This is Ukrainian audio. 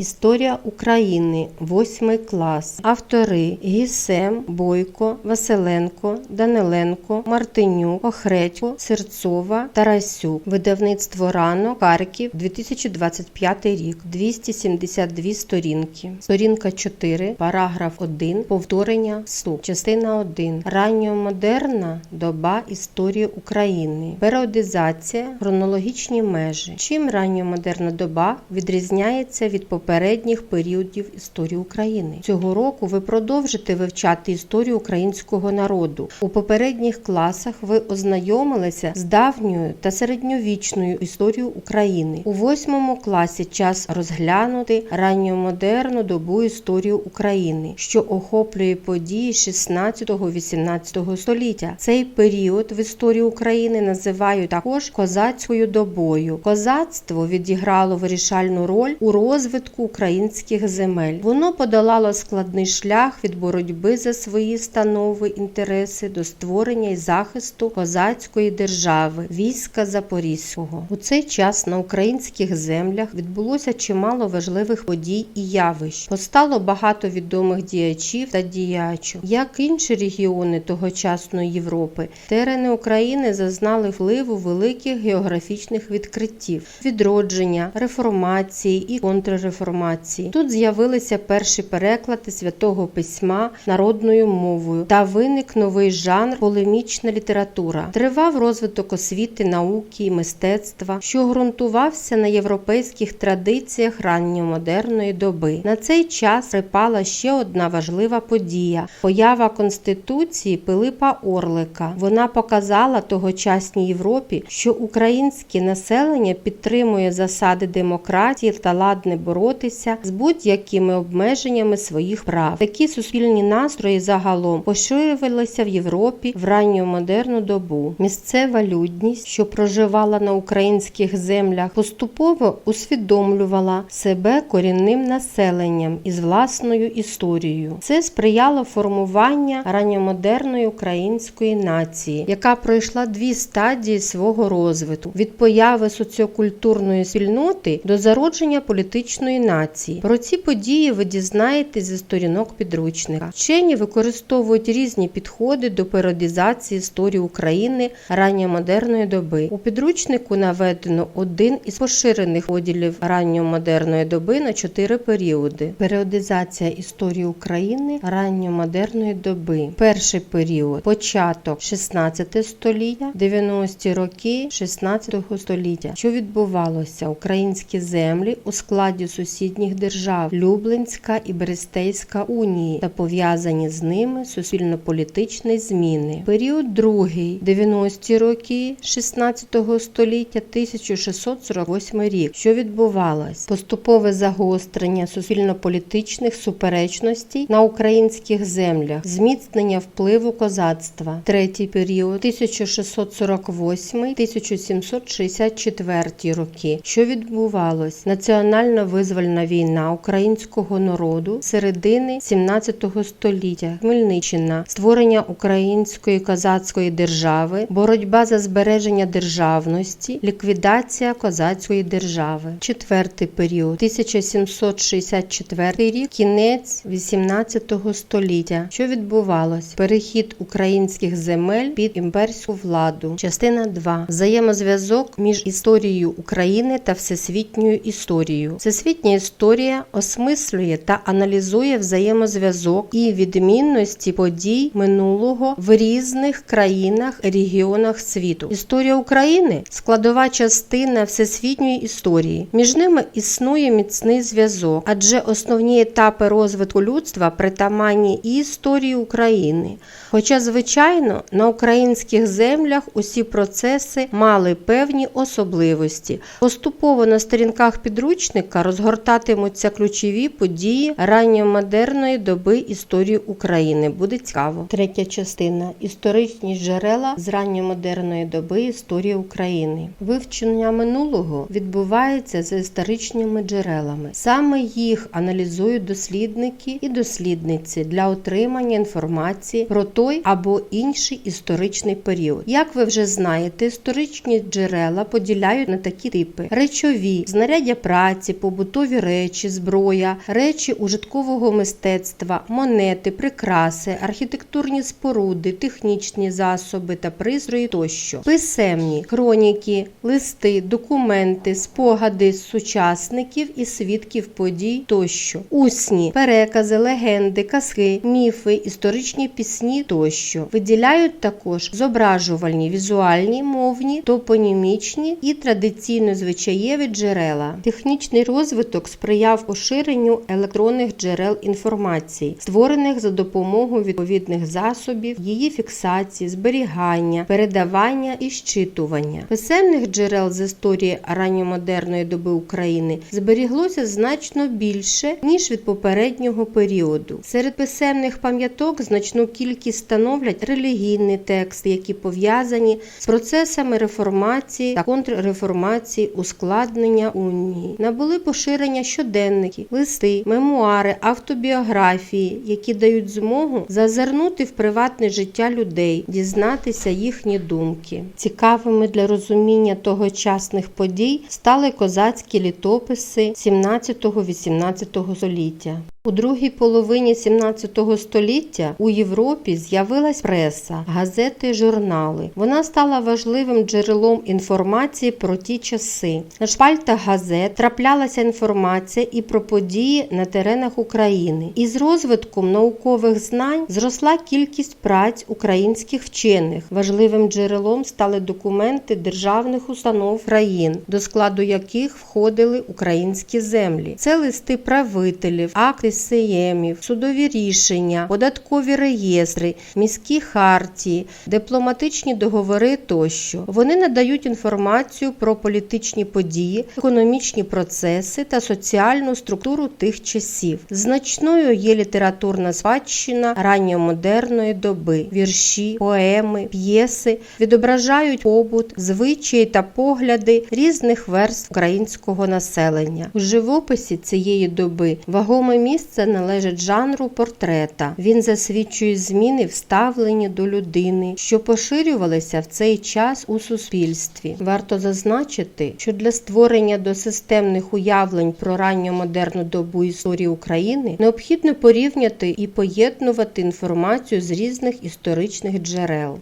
Історія України, 8 клас. Автори Гісем, Бойко, Василенко, Даниленко, Мартинюк, Охредько, Серцова, Тарасюк. Видавництво Рано, Харків, 2025 рік. 272 сторінки. Сторінка 4, параграф 1, повторення вступ. Частина 1. Ранньомодерна доба історії України. Періодизація, хронологічні межі. Чим ранньомодерна доба відрізняється від попередніх періодів історії України? Цього року ви продовжите вивчати історію українського народу. У попередніх класах ви ознайомилися з давньою та середньовічною історією України. У восьмому класі час розглянути ранньомодерну добу історії України, що охоплює події 16-18 століття. Цей період в історії України називають також козацькою добою. Козацтво відіграло вирішальну роль у розвитку українських земель. Воно подолало складний шлях від боротьби за свої станови інтереси до створення і захисту козацької держави, війська Запорізького. У цей час на українських землях відбулося чимало важливих подій і явищ. Постало багато відомих діячів та діячок. Як інші регіони тогочасної Європи, терени України зазнали впливу великих географічних відкриттів, відродження, реформації і контрреформації. Тут з'явилися перші переклади святого письма народною мовою та виник новий жанр полемічна література. Тривав розвиток освіти, науки і мистецтва, що ґрунтувався на європейських традиціях ранньомодерної доби. На цей час припала ще одна важлива подія поява конституції Пилипа Орлика. Вона показала тогочасній Європі, що українське населення підтримує засади демократії та ладне боротися з будь-якими обмеженнями своїх прав. Такі суспільні настрої загалом поширювалися в Європі в ранньомодерну добу. Місцева людність, що проживала на українських землях, поступово усвідомлювала себе корінним населенням із власною історією. Це сприяло формуванню ранньомодерної української нації, яка пройшла дві стадії свого розвитку від появи соціокультурної спільноти до зародження політичної нації. Про ці події ви дізнаєтесь зі сторінок підручника. Вчені використовують різні підходи до періодизації історії України ранньомодерної доби. У підручнику наведено один із поширених поділів ранньомодерної доби на чотири періоди. Періодизація історії України ранньомодерної доби. Перший період початок 16 століття, 90-ті роки 16 століття. Що відбувалося? Українські землі у складі сусідніх держав Люблинська і Берестейська унії та пов'язані з ними суспільно-політичні зміни. Період другий 90-ті роки 16 століття 1648 рік. Що відбувалось? Поступове загострення суспільно-політичних суперечностей на українських землях, зміцнення впливу козацтва. Третій період 1648-1764 роки. Що відбувалось? Національно-визвольна війна українського народу середини 17 століття, Хмельниччина, створення української козацької держави, боротьба за збереження державності, ліквідація козацької держави. Четвертий період 1764 рік, кінець 18 століття. Що відбувалось? Перехід українських земель під імперську владу. Частина 2. Взаємозв'язок між історією України та всесвітньою історією. Всесвітня історія осмислює та аналізує взаємозв'язок і відмінності подій минулого в різних країнах, регіонах світу. Історія України складова частина всесвітньої історії. Між ними існує міцний зв'язок, адже основні етапи розвитку людства притаманні і історії України. Хоча, звичайно, на українських землях усі процеси мали певні особливості. Поступово на сторінках підручника розгортатимуться ключові події ранньомодерної доби історії України. Буде цікаво. Третя частина історичні джерела з ранньомодерної доби історії України. Вивчення минулого відбувається за історичними джерелами. Саме їх аналізують дослідники і дослідниці для отримання інформації про той або інший історичний період. Як ви вже знаєте, історичні джерела поділяють на такі типи: речові, знаряддя праці, побутові побутові речі, зброя, речі ужиткового мистецтва, монети, прикраси, архітектурні споруди, технічні засоби та пристрої тощо, писемні, хроніки, листи, документи, спогади сучасників і свідків подій тощо, усні, перекази, легенди, казки, міфи, історичні пісні тощо. Виділяють також зображувальні, візуальні, мовні, топонімічні і традиційно звичаєві джерела. Технічний розвиток сприяв поширенню електронних джерел інформації, створених за допомогою відповідних засобів, її фіксації, зберігання, передавання і щитування. Писемних джерел з історії ранньомодерної доби України зберіглося значно більше ніж від попереднього періоду. Серед писемних пам'яток значну кількість становлять релігійні тексти, які пов'язані з процесами реформації та контрреформації ускладнення унії. Набули поширення щоденники, листи, мемуари, автобіографії, які дають змогу зазирнути в приватне життя людей, дізнатися їхні думки. Цікавими для розуміння тогочасних подій стали козацькі літописи 17-18 століття. У другій половині 17 століття у Європі з'явилась преса, газети, журнали. Вона стала важливим джерелом інформації про ті часи. На шпальтах газет траплялася інформація і про події на теренах України. Із розвитком наукових знань зросла кількість праць українських вчених. Важливим джерелом стали документи державних установ країн, до складу яких входили українські землі. Це листи правителів, акти сейемів, судові рішення, податкові реєстри, міські хартії, дипломатичні договори тощо. Вони надають інформацію про політичні події, економічні процеси та соціальну структуру тих часів. Значною є літературна спадщина ранньомодерної доби. Вірші, поеми, п'єси відображають побут, звичаї та погляди різних верств українського населення. У живописі цієї доби вагоме місце належить жанру портрета. Він засвідчує зміни в ставленні до людини, що поширювалися в цей час у суспільстві. Варто зазначити, що для створення досистемних уявлень про ранньомодерну добу історії України необхідно порівняти і поєднувати інформацію з різних історичних джерел.